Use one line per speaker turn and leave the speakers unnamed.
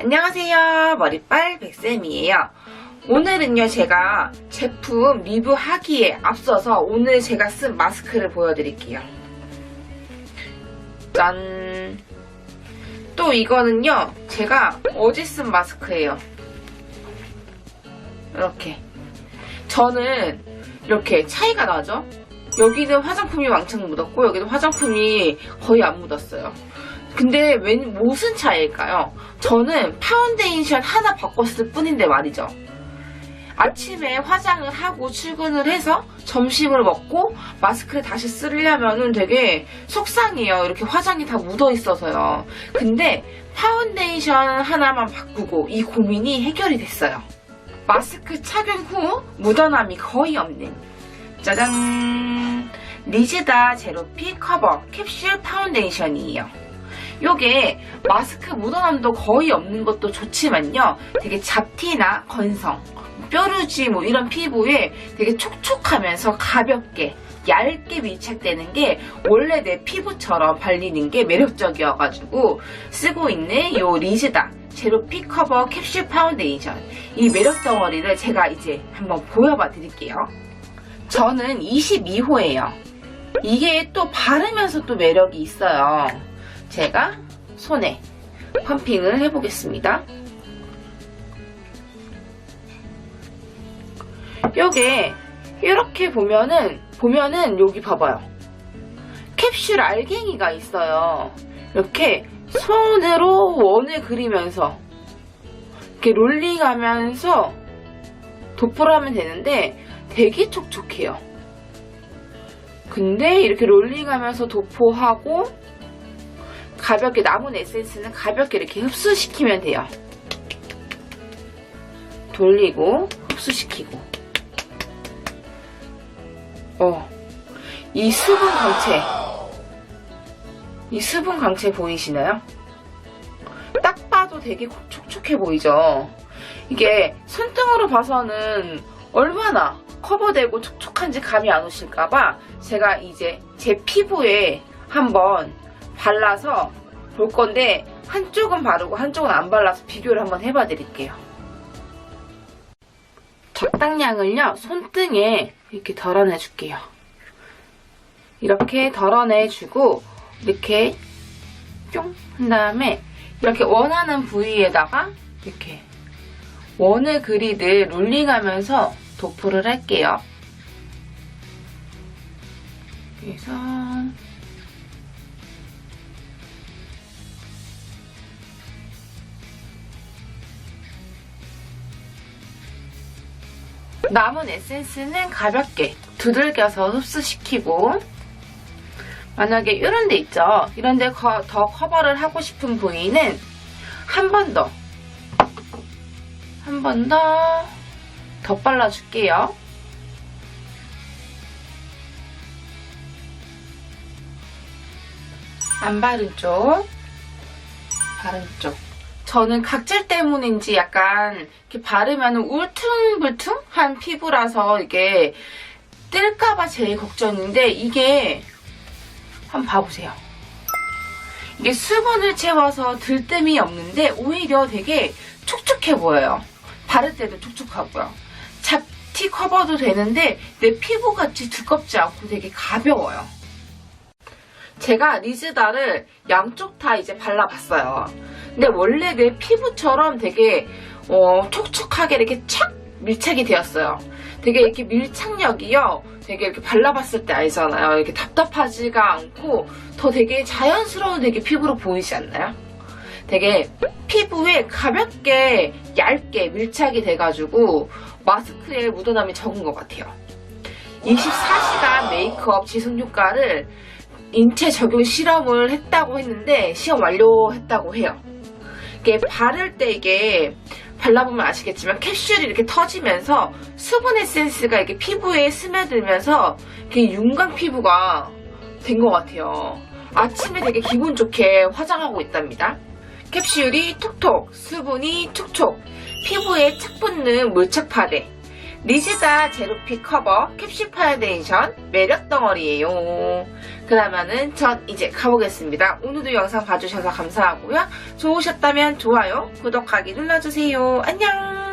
안녕하세요. 머리빨 백쌤이에요. 오늘은요, 제가 제품 리뷰하기에 앞서서 오늘 제가 쓴 마스크를 보여드릴게요. 짠. 또 이거는요, 제가 어제 쓴 마스크예요. 이렇게. 저는 이렇게 차이가 나죠? 여기는 화장품이 왕창 묻었고, 여기는 화장품이 거의 안 묻었어요. 근데 웬, 무슨 차이일까요? 저는 파운데이션 하나 바꿨을 뿐인데 말이죠. 아침에 화장을 하고 출근을 해서 점심을 먹고 마스크를 다시 쓰려면은 되게 속상해요. 이렇게 화장이 다 묻어 있어서요. 근데 파운데이션 하나만 바꾸고 이 고민이 해결이 됐어요. 마스크 착용 후 묻어남이 거의 없는 짜잔 리지다 제로피 커버 캡슐 파운데이션이에요. 요게 마스크 묻어남도 거의 없는 것도 좋지만요. 되게 잡티나 건성, 뾰루지 뭐 이런 피부에 되게 촉촉하면서 가볍게 얇게 밀착되는 게 원래 내 피부처럼 발리는 게 매력적이어가지고 쓰고 있는 요 리즈다 제로 피 커버 캡슐 파운데이션 이 매력 덩어리를 제가 이제 한번 보여봐 드릴게요. 저는 22호예요. 이게 또 바르면서 또 매력이 있어요. 제가 손에 펌핑을 해보겠습니다. 요게 이렇게 보면은 보면은 여기 봐봐요. 캡슐 알갱이가 있어요. 이렇게 손으로 원을 그리면서 이렇게 롤링하면서 도포를 하면 되는데 되게 촉촉해요. 근데 이렇게 롤링하면서 도포하고 가볍게 남은 에센스는 가볍게 이렇게 흡수시키면 돼요. 돌리고 흡수시키고 어, 이 수분 강체 이 수분 강체 보이시나요? 딱 봐도 되게 촉촉해 보이죠? 이게 손등으로 봐서는 얼마나 커버되고 촉촉한지 감이 안 오실까봐 제가 이제 제 피부에 한번 발라서 볼 건데 한쪽은 바르고 한쪽은 안 발라서 비교를 한번 해봐 드릴게요. 적당량을요 손등에 이렇게 덜어내 줄게요. 이렇게 덜어내 주고 이렇게 뿅 한 다음에 이렇게 원하는 부위에다가 이렇게 원을 그리듯 롤링하면서 도포를 할게요. 그래서 남은 에센스는 가볍게 두들겨서 흡수시키고 만약에 이런 데 있죠. 이런 데 더 커버를 하고 싶은 부위는 한 번 더 한 번 더 더 발라줄게요. 안 바른 쪽 바른 쪽 저는 각질 때문인지 약간 이렇게 바르면 울퉁불퉁한 피부라서 이게 뜰까봐 제일 걱정인데 이게 한번 봐보세요. 이게 수분을 채워서 들뜸이 없는데 오히려 되게 촉촉해 보여요. 바를 때도 촉촉하고요. 잡티 커버도 되는데 내 피부같이 두껍지 않고 되게 가벼워요. 제가 리즈다를 양쪽 다 이제 발라봤어요. 근데 원래 내 피부처럼 되게 어, 촉촉하게 이렇게 착 밀착이 되었어요. 되게 이렇게 밀착력이요. 되게 이렇게 발라봤을 때 알잖아요. 이렇게 답답하지가 않고 더 되게 자연스러운 되게 피부로 보이지 않나요? 되게 피부에 가볍게 얇게 밀착이 돼가지고 마스크에 묻어남이 적은 것 같아요. 24시간 메이크업 지속 효과를 인체 적용 실험을 했다고 했는데 시험 완료했다고 해요. 이게 바를 때 이게 발라보면 아시겠지만 캡슐이 이렇게 터지면서 수분 에센스가 이렇게 피부에 스며들면서 이렇게 윤광 피부가 된 것 같아요. 아침에 되게 기분 좋게 화장하고 있답니다. 캡슐이 톡톡, 수분이 촉촉, 피부에 착 붙는 물착 파데. 리즈다 제로피 커버 캡슐 파운데이션 매력 덩어리예요. 그러면은 전 이제 가보겠습니다. 오늘도 영상 봐주셔서 감사하고요. 좋으셨다면 좋아요, 구독하기 눌러주세요. 안녕!